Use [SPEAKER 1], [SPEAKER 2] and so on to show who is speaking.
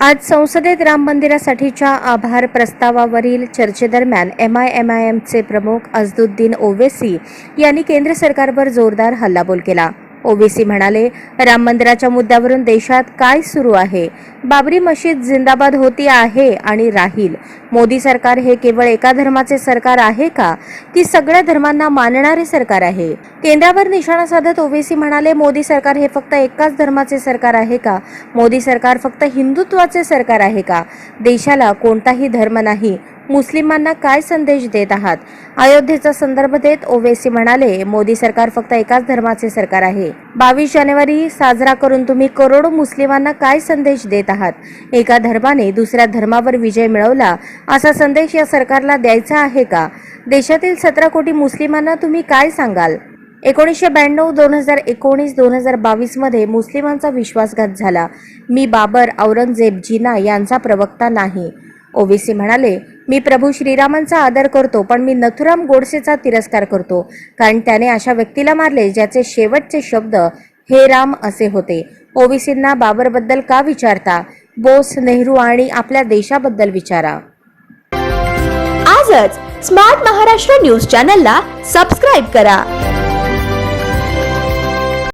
[SPEAKER 1] आज संसदेत राम मंदिरासाठीच्या आभार प्रस्तावावरील चर्चेदरम्यान एम आय एम आय एमचे प्रमुख अजदुद्दीन ओवेसी यांनी केंद्र सरकारवर जोरदार हल्लाबोल केला. ओवेसी म्हणाले राम मंदिराच्या मुद्द्यावरून देशात काय सुरू आहे? बाबरी मशीद जिंदाबाद होती आहे आणि राहील. मोदी सरकार हे केवळ एका धर्माचे सरकार आहे का? की सगळ्या धर्मांना मानणारे सरकार आहे. केंद्रावर निशाणा साधत ओवेसी म्हणाले मोदी सरकार हे फक्त एकाच धर्माचे सरकार आहे का? मोदी सरकार फक्त हिंदुत्वाचे सरकार आहे का? देशाला कोणताही धर्म नाही. मुस्लिमांना काय संदेश देत आहात? अयोध्येचा संदर्भ देत ओवेसी म्हणाले मोदी सरकार फक्त एकाच धर्माचे सरकार आहे. बावीस जानेवारी साजरा करून तुम्ही करोडो मुस्लिमांना काय संदेश देत आहात? एका धर्माने दुसऱ्या धर्मावर विजय मिळवला असा संदेश या सरकारला द्यायचा आहे का? देशातील सतरा कोटी मुस्लिमांना तुम्ही काय सांगाल? एकोणीसशे ब्याण्णव दोन हजार एकोणीस दोन हजार बावीसमध्ये मुस्लिमांचा विश्वासघात झाला. मी बाबर औरंगजेब जिना यांचा प्रवक्ता नाही ओवेसी म्हणाले. मी प्रभू श्रीरामांचा आदर करतो पण मी नथुराम गोडसेचा तिरस्कार करतो. कारण त्याने अशा व्यक्तीला मारले ज्याचे शेवटचे शब्द हे राम असे होते. ओबीसींना बाबरबद्दल का विचारता? बोस नेहरू आणि आपल्या देशाबद्दल विचारा.
[SPEAKER 2] आजच स्मार्ट महाराष्ट्र न्यूज चॅनलला सबस्क्राईब करा.